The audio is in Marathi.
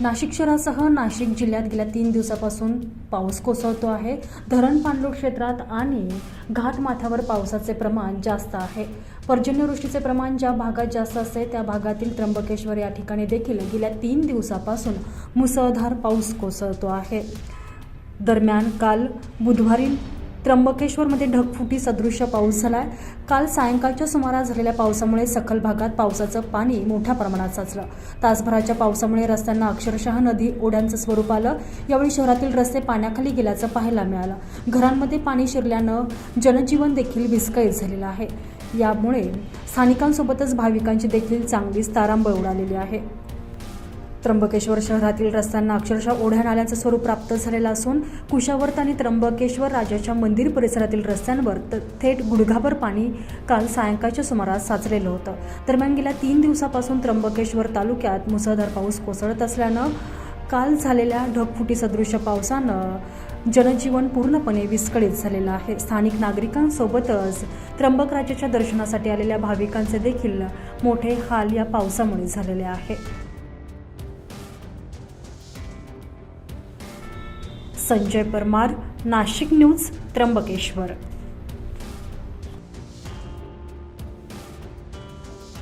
नाशिक शहरासह नाशिक जिल्ह्यात गेल्या तीन दिवसापासून पाऊस कोसळतो आहे. धरण पाणलोट क्षेत्रात आणि घाटमाथ्यावर पावसाचे प्रमाण जास्त आहे. पर्जन्यवृष्टीचे प्रमाण ज्या भागात जास्त असते त्या भागातील त्र्यंबकेश्वर या ठिकाणी देखील गेल्या तीन दिवसापासून मुसळधार पाऊस कोसळतो आहे. दरम्यान काल बुधवारी त्र्यंबकेश्वरमध्ये ढगफुटी सदृश्य पाऊस झाला काल सायंकाळच्या सुमारास झालेल्या पावसामुळे सखल भागात पावसाचं पाणी मोठ्या प्रमाणात साचलं. तासभराच्या पावसामुळे रस्त्यांना अक्षरशः नदी ओढ्यांचं स्वरूप आलं. यावेळी शहरातील रस्ते पाण्याखाली गेल्याचं पाहायला मिळालं. घरांमध्ये पाणी शिरल्यानं जनजीवन देखील विस्कळीत झालेलं आहे. यामुळे स्थानिकांसोबतच भाविकांची देखील चांगलीच तारांबळ उडालेली आहे. त्र्यंबकेश्वर शहरातील रस्त्यांना अक्षरशः ओढ्या नाल्यांचं स्वरूप प्राप्त झालेलं असून कुशावर्त आणि त्र्यंबकेश्वर राजाच्या मंदिर परिसरातील रस्त्यांवर त- थेट गुडघाभर पाणी काल सायंकाळच्या सुमारास साचलेलं होतं. दरम्यान गेल्या तीन दिवसापासून त्र्यंबकेश्वर तालुक्यात मुसळधार पाऊस कोसळत असल्यानं काल झालेल्या ढगफुटी सदृश्य पावसानं जनजीवन पूर्णपणे विस्कळीत झालेलं आहे. स्थानिक नागरिकांसोबतच त्र्यंबकराजाच्या दर्शनासाठी आलेल्या भाविकांचे देखील मोठे हाल या पावसामुळे झालेले आहे. संजय परमार नाशिक न्यूज त्र्यंबकेश्वर.